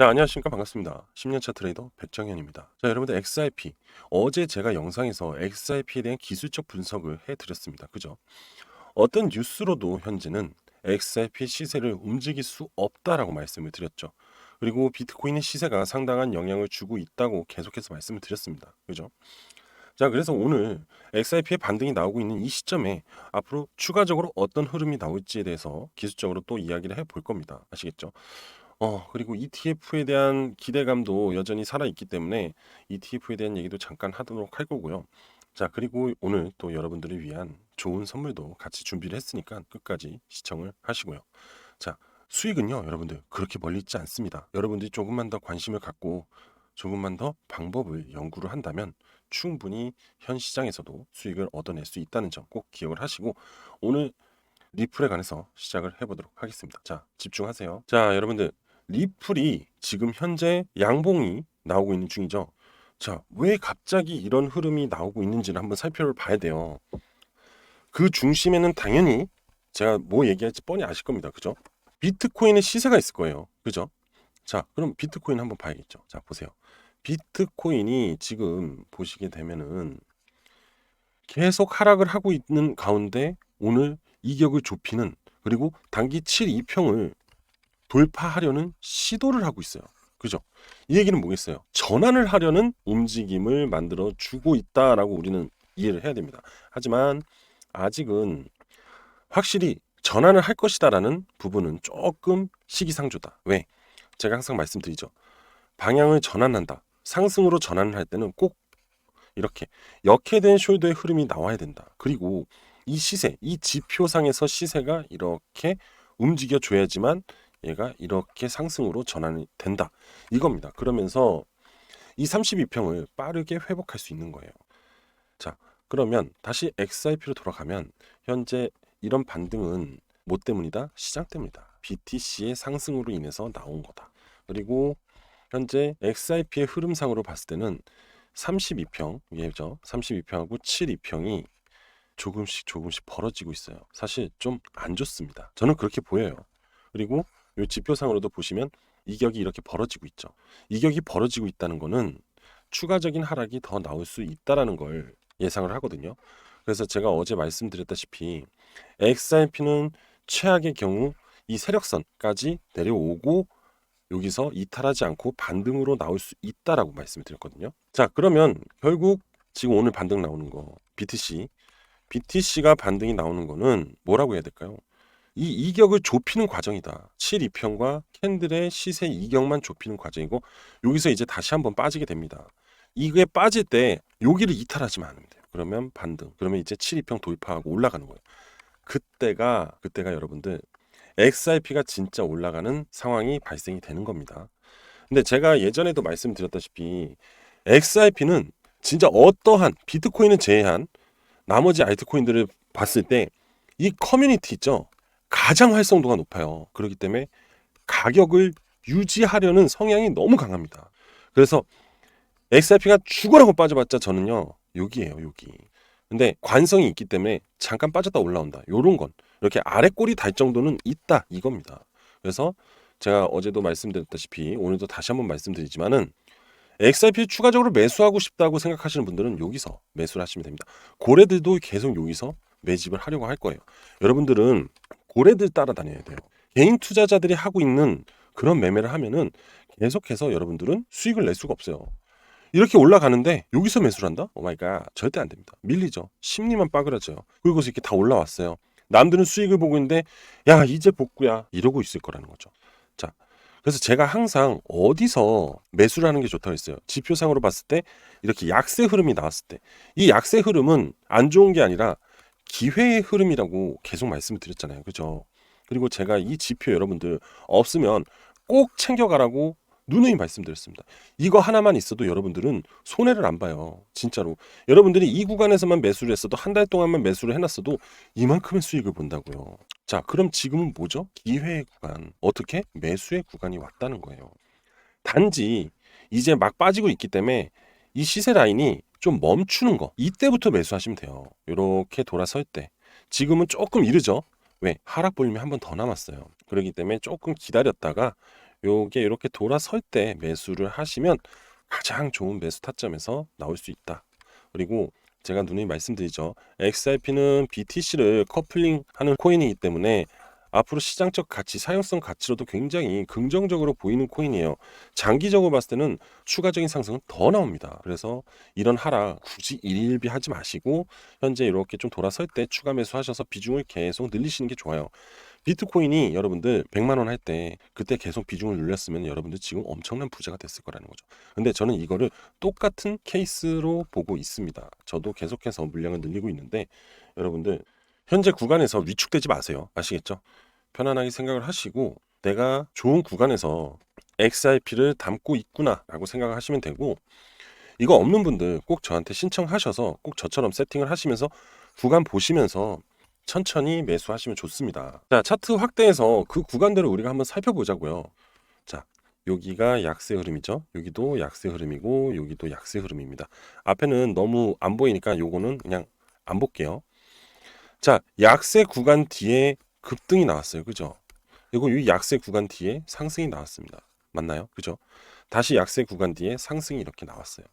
자, 안녕하십니까. 반갑습니다. 10년차 트레이더 백정현입니다. 자, 여러분들 XRP. 어제 제가 영상에서 XRP에 대한 기술적 분석을 해드렸습니다. 그죠? 어떤 뉴스로도 현재는 XRP 시세를 움직일 수 없다라고 말씀을 드렸죠. 그리고 비트코인의 시세가 상당한 영향을 주고 있다고 계속해서 말씀을 드렸습니다. 그죠? 자, 그래서 오늘 XRP의 반등이 나오고 있는 이 시점에 앞으로 추가적으로 어떤 흐름이 나올지에 대해서 기술적으로 또 이야기를 해 볼 겁니다. 아시겠죠? 어, 그리고 ETF에 대한 기대감도 여전히 살아있기 때문에 ETF에 대한 얘기도 잠깐 하도록 할 거고요. 자, 그리고 오늘 또 여러분들을 위한 좋은 선물도 같이 준비를 했으니까 끝까지 시청을 하시고요. 자, 수익은요, 여러분들 그렇게 멀리 있지 않습니다. 여러분들이 조금만 더 관심을 갖고 조금만 더 방법을 연구를 한다면 충분히 현 시장에서도 수익을 얻어낼 수 있다는 점 꼭 기억을 하시고 오늘 리플에 관해서 시작을 해보도록 하겠습니다. 자, 집중하세요. 자, 여러분들 리플이 지금 현재 양봉이 나오고 있는 중이죠. 자, 왜 갑자기 이런 흐름이 나오고 있는지를 한번 살펴봐야 돼요. 그 중심에는 당연히 제가 뭐 얘기할지 뻔히 아실 겁니다. 그죠? 비트코인의 시세가 있을 거예요. 그죠? 자, 그럼 비트코인 한번 봐야겠죠. 자, 보세요. 비트코인이 지금 보시게 되면은 계속 하락을 하고 있는 가운데 오늘 이격을 좁히는 그리고 단기 7 2평을 돌파하려는 시도를 하고 있어요. 그죠? 이 얘기는 뭐겠어요? 전환을 하려는 움직임을 만들어 주고 있다라고 우리는 이해를 해야 됩니다. 하지만 아직은 확실히 전환을 할 것이다라는 부분은 조금 시기상조다. 왜? 제가 항상 말씀드리죠. 방향을 전환한다. 상승으로 전환을 할 때는 꼭 이렇게 역해된 숄더의 흐름이 나와야 된다. 그리고 이 시세, 이 지표상에서 시세가 이렇게 움직여 줘야지만 얘가 이렇게 상승으로 전환이 된다. 이겁니다. 그러면서 이 32평을 빠르게 회복할 수 있는 거예요. 자, 그러면 다시 XRP로 돌아가면 현재 이런 반등은 뭐 때문이다? 시장 때문이다. BTC의 상승으로 인해서 나온 거다. 그리고 현재 XRP의 흐름상으로 봤을 때는 32평, 예죠. 32평하고 72평이 조금씩 조금씩 벌어지고 있어요. 사실 좀 안 좋습니다. 저는 그렇게 보여요. 그리고 이 지표상으로도 보시면 이격이 이렇게 벌어지고 있죠. 이격이 벌어지고 있다는 거는 추가적인 하락이 더 나올 수 있다라는 걸 예상을 하거든요. 그래서 제가 어제 말씀드렸다시피 XRP는 최악의 경우 이 세력선까지 내려오고 여기서 이탈하지 않고 반등으로 나올 수 있다라고 말씀을 드렸거든요. 자, 그러면 결국 지금 오늘 반등 나오는 거 BTC BTC가 반등이 나오는 거는 뭐라고 해야 될까요? 이 이격을 좁히는 과정이다. 7 2평과 캔들의 시세 이격만 좁히는 과정이고 여기서 이제 다시 한번 빠지게 됩니다. 이게 빠질 때 여기를 이탈하지만 않으면 돼요. 그러면 반등. 그러면 이제 7 2평 돌파하고 올라가는 거예요. 그때가 그때가 여러분들 XRP가 진짜 올라가는 상황이 발생이 되는 겁니다. 근데 제가 예전에도 말씀드렸다시피 XRP는 진짜 어떠한 비트코인을 제외한 나머지 알트코인들을 봤을 때 이 커뮤니티 있죠. 가장 활성도가 높아요. 그렇기 때문에 가격을 유지하려는 성향이 너무 강합니다. 그래서 XRP가 죽어라고 빠져봤자 저는요 여기에요 여기. 근데 관성이 있기 때문에 잠깐 빠졌다 올라온다. 요런 건 이렇게 아래 꼬리 달 정도는 있다 이겁니다. 그래서 제가 어제도 말씀드렸다시피 오늘도 다시 한번 말씀드리지만은 XRP 추가적으로 매수하고 싶다고 생각하시는 분들은 여기서 매수를 하시면 됩니다. 고래들도 계속 여기서 매집을 하려고 할 거예요. 여러분들은 고래들 따라다녀야 돼요. 개인 투자자들이 하고 있는 그런 매매를 하면은 계속해서 여러분들은 수익을 낼 수가 없어요. 이렇게 올라가는데 여기서 매수를 한다? 오마이갓 절대 안 됩니다. 밀리죠. 심리만 빠그라져요. 그리고서 이렇게 다 올라왔어요. 남들은 수익을 보고 있는데 야 이제 복구야 이러고 있을 거라는 거죠. 자 그래서 제가 항상 어디서 매수를 하는 게 좋다고 했어요. 지표상으로 봤을 때 이렇게 약세 흐름이 나왔을 때 이 약세 흐름은 안 좋은 게 아니라 기회의 흐름이라고 계속 말씀을 드렸잖아요. 그죠? 그리고 제가 이 지표 여러분들 없으면 꼭 챙겨가라고 누누이 말씀드렸습니다. 이거 하나만 있어도 여러분들은 손해를 안 봐요. 진짜로. 여러분들이 이 구간에서만 매수를 했어도 한 달 동안만 매수를 해놨어도 이만큼의 수익을 본다고요. 자, 그럼 지금은 뭐죠? 기회의 구간. 어떻게? 매수의 구간이 왔다는 거예요. 단지 이제 막 빠지고 있기 때문에 이 시세 라인이 좀 멈추는 거 이때부터 매수하시면 돼요. 이렇게 돌아설 때 지금은 조금 이르죠. 왜 하락 볼륨이 한 번 더 남았어요. 그렇기 때문에 조금 기다렸다가 요게 이렇게 돌아설 때 매수를 하시면 가장 좋은 매수 타점에서 나올 수 있다. 그리고 제가 누누이 말씀드리죠. XRP는 BTC를 커플링하는 코인이기 때문에 앞으로 시장적 가치, 사용성 가치로도 굉장히 긍정적으로 보이는 코인이에요. 장기적으로 봤을 때는 추가적인 상승은 더 나옵니다. 그래서 이런 하락 굳이 일일비 하지 마시고 현재 이렇게 좀 돌아설 때 추가 매수하셔서 비중을 계속 늘리시는 게 좋아요. 비트코인이 여러분들 100만 원 할 때 그때 계속 비중을 늘렸으면 여러분들 지금 엄청난 부자가 됐을 거라는 거죠. 근데 저는 이거를 똑같은 케이스로 보고 있습니다. 저도 계속해서 물량을 늘리고 있는데 여러분들 현재 구간에서 위축되지 마세요. 아시겠죠? 편안하게 생각을 하시고 내가 좋은 구간에서 XRP를 담고 있구나라고 생각을 하시면 되고 이거 없는 분들 꼭 저한테 신청하셔서 꼭 저처럼 세팅을 하시면서 구간 보시면서 천천히 매수하시면 좋습니다. 자, 차트 확대해서 그 구간들을 우리가 한번 살펴보자고요. 자, 여기가 약세 흐름이죠. 여기도 약세 흐름이고 여기도 약세 흐름입니다. 앞에는 너무 안 보이니까 요거는 그냥 안 볼게요. 자, 약세 구간 뒤에 급등이 나왔어요. 그죠? 그리고 이 약세 구간 뒤에 상승이 나왔습니다. 맞나요? 그죠? 다시 약세 구간 뒤에 상승이 이렇게 나왔어요.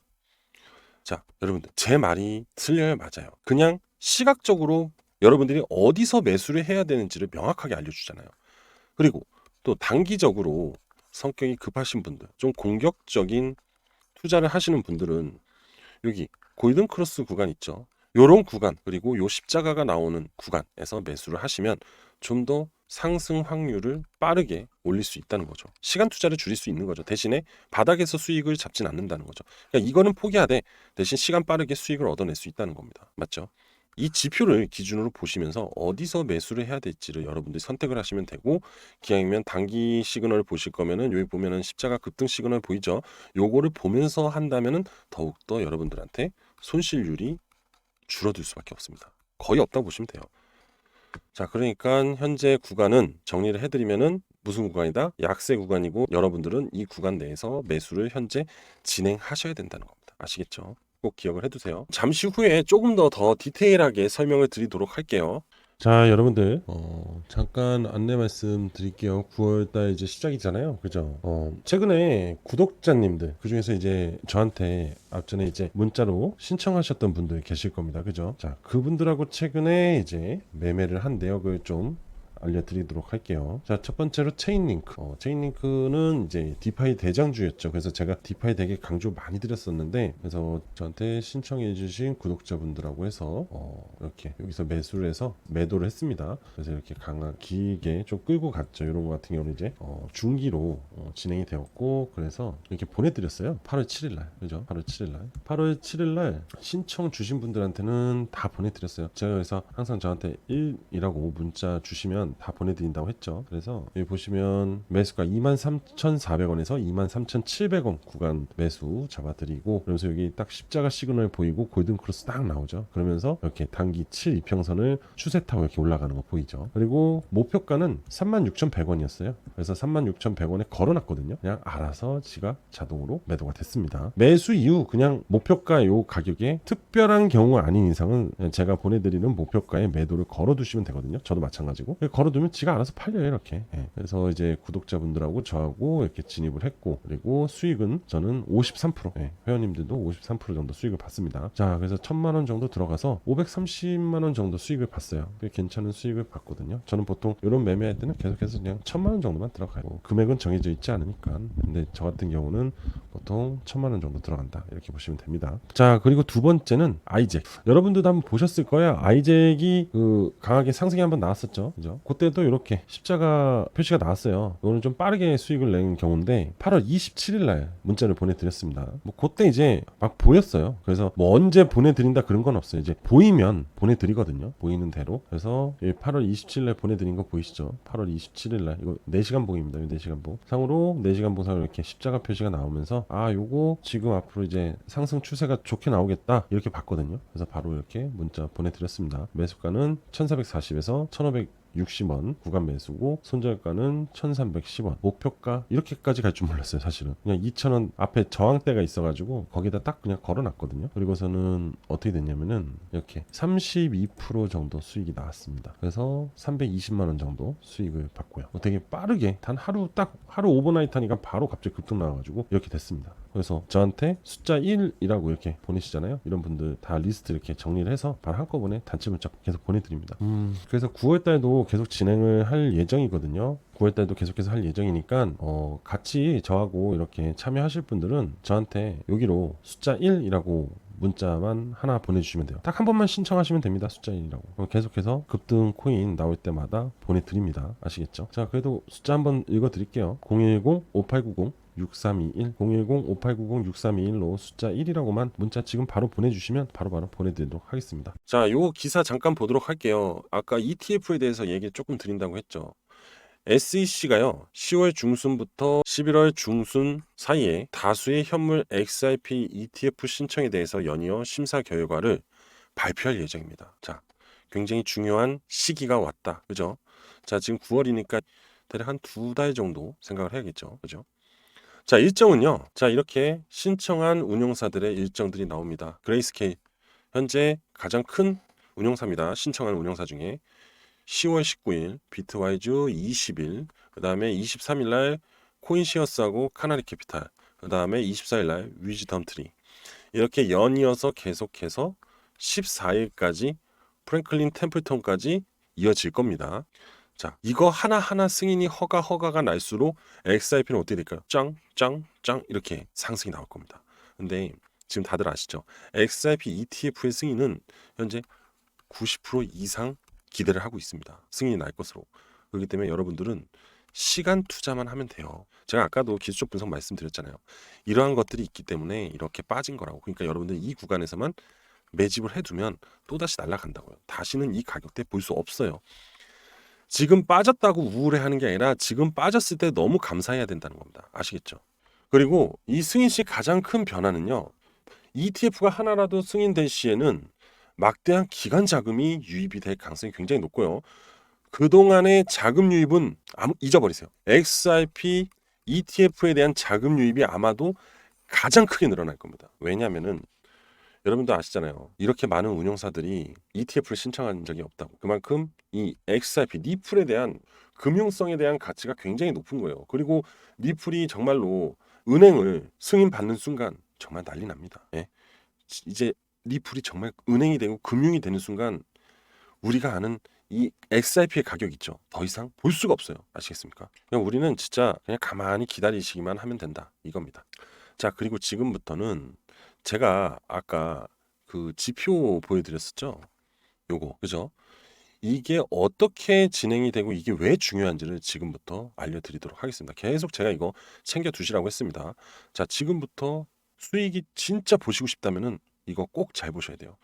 자, 여러분들 제 말이 틀려요, 맞아요. 그냥 시각적으로 여러분들이 어디서 매수를 해야 되는지를 명확하게 알려주잖아요. 그리고 또 단기적으로 성격이 급하신 분들, 좀 공격적인 투자를 하시는 분들은 여기 골든 크로스 구간 있죠. 요런 구간 그리고 요 십자가가 나오는 구간에서 매수를 하시면 좀 더 상승 확률을 빠르게 올릴 수 있다는 거죠. 시간 투자를 줄일 수 있는 거죠. 대신에 바닥에서 수익을 잡진 않는다는 거죠. 그러니까 이거는 포기하되 대신 시간 빠르게 수익을 얻어낼 수 있다는 겁니다. 맞죠? 이 지표를 기준으로 보시면서 어디서 매수를 해야 될지를 여러분들이 선택을 하시면 되고 기왕이면 단기 시그널을 보실 거면은 여기 보면은 십자가 급등 시그널 보이죠? 요거를 보면서 한다면은 더욱더 여러분들한테 손실률이 줄어들 수밖에 없습니다. 거의 없다고 보시면 돼요. 자, 그러니까 현재 구간은 정리를 해드리면은 무슨 구간이다? 약세 구간이고 여러분들은 이 구간 내에서 매수를 현재 진행하셔야 된다는 겁니다. 아시겠죠? 꼭 기억을 해두세요. 잠시 후에 조금 더더 디테일하게 설명을 드리도록 할게요. 자, 여러분들 어, 잠깐 안내 말씀 드릴게요. 9월달 이제 시작이잖아요, 그죠? 어, 최근에 구독자님들 그 중에서 이제 저한테 앞전에 이제 문자로 신청하셨던 분들 계실 겁니다, 그죠? 자, 그분들하고 최근에 이제 매매를 한 내역을 좀 알려드리도록 할게요. 자, 첫 번째로 체인링크. 어, 체인링크는 이제 디파이 대장주였죠. 그래서 제가 디파이 되게 강조 많이 드렸었는데, 그래서 저한테 신청해주신 구독자분들하고 해서 어, 이렇게 여기서 매수를 해서 매도를 했습니다. 그래서 이렇게 강한 길게 좀 끌고 갔죠. 이런 거 같은 경우는 이제 어, 중기로 어, 진행이 되었고, 그래서 이렇게 보내드렸어요. 8월 7일날, 그죠? 8월 7일날. 8월 7일날 신청 주신 분들한테는 다 보내드렸어요. 제가 그래서 항상 저한테 1이라고 문자 주시면 다 보내드린다고 했죠. 그래서 여기 보시면 매수가 23,400원에서 23,700원 구간 매수 잡아드리고 그러면서 여기 딱 십자가 시그널 보이고 골든 크로스 딱 나오죠. 그러면서 이렇게 단기 7 이평선을 추세 타고 이렇게 올라가는 거 보이죠. 그리고 목표가는 36,100원이었어요. 그래서 36,100원에 걸어놨거든요. 그냥 알아서 지가 자동으로 매도가 됐습니다. 매수 이후 그냥 목표가 요 가격에 특별한 경우 아닌 이상은 제가 보내드리는 목표가에 매도를 걸어두시면 되거든요. 저도 마찬가지고 걸어두면 지가 알아서 팔려요 이렇게. 예. 그래서 이제 구독자분들하고 저하고 이렇게 진입을 했고 그리고 수익은 저는 53% 예. 회원님들도 53% 정도 수익을 받습니다. 자 그래서 천만 원 정도 들어가서 530만 원 정도 수익을 봤어요. 꽤 괜찮은 수익을 받거든요. 저는 보통 이런 매매할 때는 계속해서 그냥 천만 원 정도만 들어가요. 뭐 금액은 정해져 있지 않으니까. 근데 저 같은 경우는 보통 천만 원 정도 들어간다 이렇게 보시면 됩니다. 자 그리고 두 번째는 아이잭. 여러분들도 한번 보셨을 거예요. 아이잭이 그 강하게 상승이 한번 나왔었죠. 그죠? 그때도 이렇게 십자가 표시가 나왔어요. 이거는 좀 빠르게 수익을 낸 경우인데 8월 27일 날 문자를 보내드렸습니다. 뭐 그때 이제 막 보였어요. 그래서 뭐 언제 보내드린다 그런 건 없어요. 이제 보이면 보내드리거든요. 보이는 대로. 그래서 8월 27일 날 보내드린 거 보이시죠? 8월 27일 날 이거 4시간 봉입니다. 4시간 봉. 상으로 4시간 봉상으로 이렇게 십자가 표시가 나오면서 아 요거 지금 앞으로 이제 상승 추세가 좋게 나오겠다 이렇게 봤거든요. 그래서 바로 이렇게 문자 보내드렸습니다. 매수가는 1440에서 1500 60원 구간 매수고 손절가는 1310원. 목표가 이렇게까지 갈 줄 몰랐어요 사실은. 그냥 2000원 앞에 저항대가 있어가지고 거기다 딱 그냥 걸어놨거든요. 그리고서는 어떻게 됐냐면은 이렇게 32% 정도 수익이 나왔습니다. 그래서 320만 원 정도 수익을 받고요. 어, 되게 빠르게 단 하루 딱 하루 오버나이트 하니까 바로 갑자기 급등 나와가지고 이렇게 됐습니다 그래서 저한테 숫자 1이라고 이렇게 보내시잖아요. 이런 분들 다 리스트 이렇게 정리를 해서 바로 한꺼번에 단체 문자 계속 보내드립니다. 음, 그래서 9월 달도 계속 진행을 할 예정이거든요. 9월 달도 계속해서 할 예정이니까 어, 같이 저하고 이렇게 참여하실 분들은 저한테 여기로 숫자 1이라고 문자만 하나 보내주시면 돼요. 딱 한 번만 신청하시면 됩니다. 숫자 1이라고. 그럼 계속해서 급등 코인 나올 때마다 보내드립니다. 아시겠죠? 자, 그래도 숫자 한번 읽어드릴게요. 010-5890 6321 010-5890-6321로 숫자 1이라고만 문자 지금 바로 보내주시면 바로바로 보내드리도록 하겠습니다. 자, 요 기사 잠깐 보도록 할게요. 아까 ETF에 대해서 얘기 조금 드린다고 했죠. SEC가요, 10월 중순부터 11월 중순 사이에 다수의 현물 XIP ETF 신청에 대해서 연이어 심사 결과를 발표할 예정입니다. 자, 굉장히 중요한 시기가 왔다. 그죠? 자, 지금 9월이니까 대략 한 두 달 정도 생각을 해야겠죠. 그죠? 자, 일정은요. 자, 이렇게 신청한 운용사들의 일정들이 나옵니다. 그레이스케일 현재 가장 큰 운용사입니다. 신청한 운용사 중에 10월 19일, 비트와이즈 20일, 그 다음에 23일 날 코인시어스하고 카나리 캐피탈, 그 다음에 24일 날 위즈덤트리 이렇게 연이어서 계속해서 14일까지 프랭클린 템플턴까지 이어질 겁니다. 자, 이거 하나하나 승인이 허가 허가가 날수록 XIP는 어떻게 될까요? 짱, 짱, 짱 이렇게 상승이 나올 겁니다. 근데 지금 다들 아시죠? XIP ETF의 승인은 현재 90% 이상 기대를 하고 있습니다. 승인이 날 것으로. 그렇기 때문에 여러분들은 시간 투자만 하면 돼요. 제가 아까도 기술적 분석 말씀드렸잖아요. 이러한 것들이 있기 때문에 이렇게 빠진 거라고. 그러니까 여러분들 이 구간에서만 매집을 해두면 또다시 날아간다고요. 다시는 이 가격대 볼 수 없어요. 지금 빠졌다고 우울해하는 게 아니라 지금 빠졌을 때 너무 감사해야 된다는 겁니다. 아시겠죠? 그리고 이 승인 시 가장 큰 변화는요. ETF가 하나라도 승인될 시에는 막대한 기간 자금이 유입이 될 가능성이 굉장히 높고요. 그동안의 자금 유입은 아무 잊어버리세요. XRP ETF에 대한 자금 유입이 아마도 가장 크게 늘어날 겁니다. 왜냐하면은 여러분도 아시잖아요. 이렇게 많은 운용사들이 ETF를 신청한 적이 없다고. 그만큼 이 XRP 니플에 대한 금융성에 대한 가치가 굉장히 높은 거예요. 그리고 니플이 정말로 은행을 승인 받는 순간 정말 난리 납니다. 예? 이제 리플이 정말 은행이 되고 금융이 되는 순간 우리가 아는 이 XRP의 가격 있죠. 더 이상 볼 수가 없어요. 아시겠습니까? 그냥 우리는 진짜 그냥 가만히 기다리시기만 하면 된다. 이겁니다. 자, 그리고 지금부터는 제가 아까 그 지표 보여드렸었죠. 요거, 그죠? 이게 어떻게 진행이 되고 이게 왜 중요한지를 지금부터 알려드리도록 하겠습니다. 계속 제가 이거 챙겨 두시라고 했습니다. 자, 지금부터 수익이 진짜 보시고 싶다면은 이거 꼭 잘 보셔야 돼요.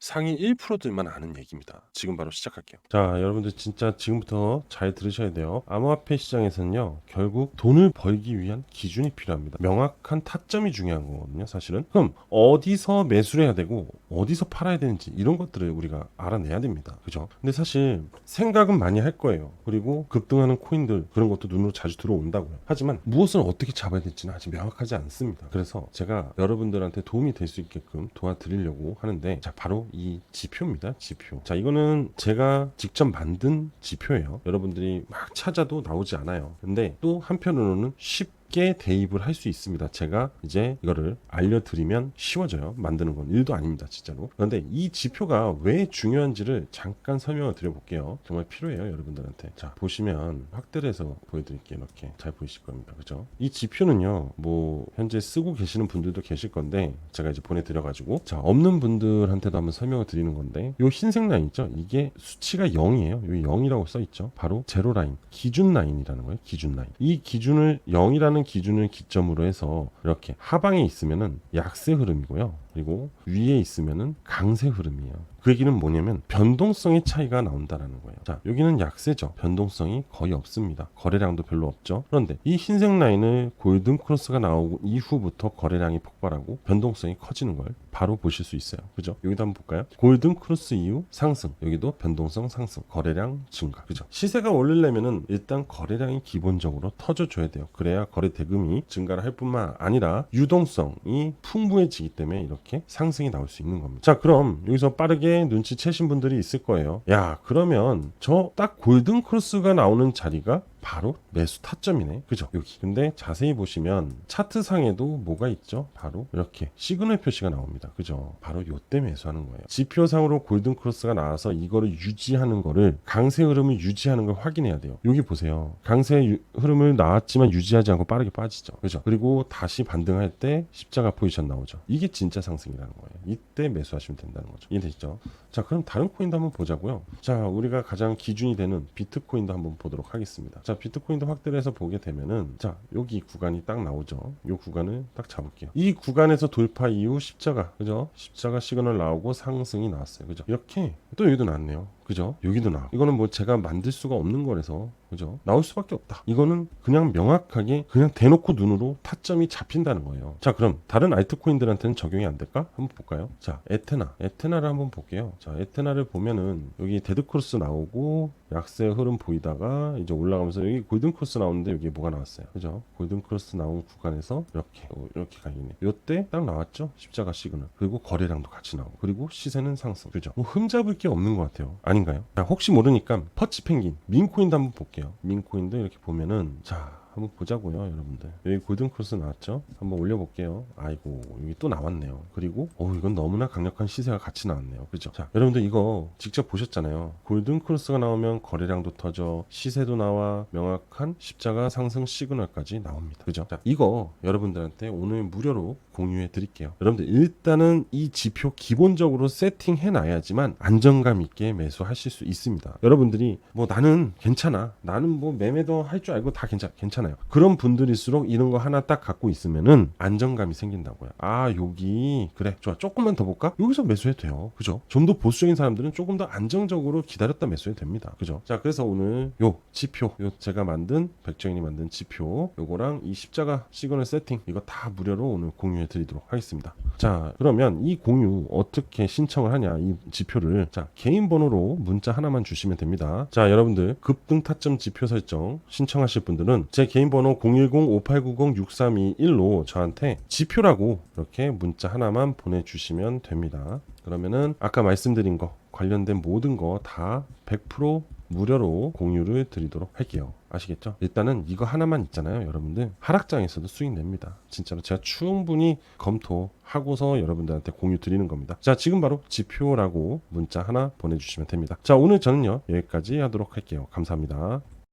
상위 1%들만 아는 얘기입니다. 지금 바로 시작할게요. 자, 여러분들 진짜 지금부터 잘 들으셔야 돼요. 암호화폐 시장에서는요, 결국 돈을 벌기 위한 기준이 필요합니다. 명확한 타점이 중요한 거거든요, 사실은. 그럼 어디서 매수를 해야 되고, 어디서 팔아야 되는지, 이런 것들을 우리가 알아내야 됩니다. 그죠? 근데 사실 생각은 많이 할 거예요. 그리고 급등하는 코인들, 그런 것도 눈으로 자주 들어온다고요. 하지만 무엇을 어떻게 잡아야 될지는 아직 명확하지 않습니다. 그래서 제가 여러분들한테 도움이 될 수 있게끔 도와드리려고 하는데, 자, 바로 이 지표입니다. 지표. 자, 이거는 제가 직접 만든 지표예요. 여러분들이 막 찾아도 나오지 않아요. 근데 또 한편으로는 쉽 게 대입을 할 수 있습니다. 제가 이제 이거를 알려드리면 쉬워져요. 만드는 건 일도 아닙니다. 진짜로. 그런데 이 지표가 왜 중요한지를 잠깐 설명을 드려볼게요. 정말 필요해요. 여러분들한테. 자, 보시면 확대를 해서 보여드릴게요. 이렇게 잘 보이실 겁니다. 그죠? 이 지표는요, 뭐, 현재 쓰고 계시는 분들도 계실 건데, 제가 이제 보내드려가지고, 자, 없는 분들한테도 한번 설명을 드리는 건데, 요 흰색 라인 있죠? 이게 수치가 0이에요. 여기 0이라고 써있죠? 바로 제로 라인, 기준 라인이라는 거예요. 기준 라인. 이 기준을 0이라는 기준을 기점으로 해서 이렇게 하방에 있으면은 약세 흐름이고요. 그리고 위에 있으면은 강세 흐름이에요. 그 얘기는 뭐냐면 변동성의 차이가 나온다라는 거예요. 자, 여기는 약세죠. 변동성이 거의 없습니다. 거래량도 별로 없죠. 그런데 이 흰색 라인을 골든 크로스가 나오고 이후부터 거래량이 폭발하고 변동성이 커지는 걸 바로 보실 수 있어요. 그죠? 여기도 한번 볼까요? 골든 크로스 이후 상승. 여기도 변동성 상승. 거래량 증가. 그죠? 시세가 오르려면은 일단 거래량이 기본적으로 터져줘야 돼요. 그래야 거래 대금이 증가를 할 뿐만 아니라 유동성이 풍부해지기 때문에 이렇게 상승이 나올 수 있는 겁니다. 자, 그럼 여기서 빠르게 눈치채신 분들이 있을 거예요. 야, 그러면 저 딱 골든 크로스가 나오는 자리가 바로 매수 타점이네. 그죠? 여기. 근데 자세히 보시면 차트상에도 뭐가 있죠? 바로 이렇게 시그널 표시가 나옵니다. 그죠? 바로 요때 매수하는 거예요. 지표상으로 골든 크로스가 나와서 이거를 유지하는 거를 강세 흐름을 유지하는 걸 확인해야 돼요. 여기 보세요. 강세 유- 흐름을 나왔지만 유지하지 않고 빠르게 빠지죠. 그죠? 그리고 다시 반등할 때 십자가 포지션 나오죠. 이게 진짜 상승이라는 거예요. 이때 매수하시면 된다는 거죠. 이해되시죠? 자, 그럼 다른 코인도 한번 보자고요. 자, 우리가 가장 기준이 되는 비트코인도 한번 보도록 하겠습니다. 자, 비트코인도 확대를 해서 보게 되면은 자, 여기 구간이 딱 나오죠. 이 구간을 딱 잡을게요. 이 구간에서 돌파 이후 십자가, 그죠? 십자가 시그널 나오고 상승이 나왔어요. 그죠? 이렇게 또 여기도 나왔네요. 그죠? 여기도 나와. 이거는 뭐 제가 만들 수가 없는 거라서 그죠? 나올 수밖에 없다. 이거는 그냥 명확하게 그냥 대놓고 눈으로 타점이 잡힌다는 거예요. 자, 그럼 다른 알트코인들한테는 적용이 안 될까? 한번 볼까요? 자, 에테나. 에테나를 한번 볼게요. 자, 에테나를 보면은 여기 데드크로스 나오고 약세 흐름 보이다가 이제 올라가면서 여기 골든크로스 나오는데 여기 뭐가 나왔어요. 그죠? 골든크로스 나온 구간에서 이렇게 어, 이렇게 가 있네. 요때 딱 나왔죠? 십자가 시그널. 그리고 거래량도 같이 나오고 그리고 시세는 상승. 그죠? 뭐 흠잡을 게 없는 것 같아요. 아닌가요? 자, 혹시 모르니까 퍼치 펭귄 민코인도 한번 볼게요. 민코인도 이렇게 보면은 자 한번 보자고요, 여러분들. 여기 골든 크로스 나왔죠? 한번 올려볼게요. 아이고, 여기 또 나왔네요. 그리고, 어, 이건 너무나 강력한 시세가 같이 나왔네요. 그죠? 자, 여러분들 이거 직접 보셨잖아요. 골든 크로스가 나오면 거래량도 터져, 시세도 나와, 명확한 십자가 상승 시그널까지 나옵니다. 그죠? 자, 이거 여러분들한테 오늘 무료로 공유해 드릴게요. 여러분들 일단은 이 지표 기본적으로 세팅해 놔야지만 안정감 있게 매수하실 수 있습니다. 여러분들이 뭐 나는 괜찮아. 나는 뭐 매매도 할 줄 알고 다 괜찮 괜찮아요. 그런 분들일수록 이런 거 하나 딱 갖고 있으면은 안정감이 생긴다고요. 아, 여기 그래. 좋아. 조금만 더 볼까? 여기서 매수해도 돼요. 그죠? 좀 더 보수적인 사람들은 조금 더 안정적으로 기다렸다 매수해도 됩니다. 그죠? 자, 그래서 오늘 요 지표, 요 제가 만든 백정인이 만든 지표, 요거랑 이 십자가 시그널 세팅 이거 다 무료로 오늘 공유해 드리도록 하겠습니다. 자, 그러면 이 공유 어떻게 신청을 하냐? 이 지표를 자, 개인 번호로 문자 하나만 주시면 됩니다. 자, 여러분들 급등 타점 지표 설정 신청하실 분들은 제 개인 번호 010-5890-6321로 저한테 지표라고 이렇게 문자 하나만 보내주시면 됩니다. 그러면은 아까 말씀드린 거 관련된 모든 거 다 100% 무료로 공유를 드리도록 할게요. 아시겠죠? 일단은 이거 하나만 있잖아요, 여러분들. 하락장에서도 수익 냅니다. 진짜로 제가 충분히 검토하고서 여러분들한테 공유 드리는 겁니다. 자, 지금 바로 지표라고 문자 하나 보내주시면 됩니다. 자, 오늘 저는요, 여기까지 하도록 할게요. 감사합니다.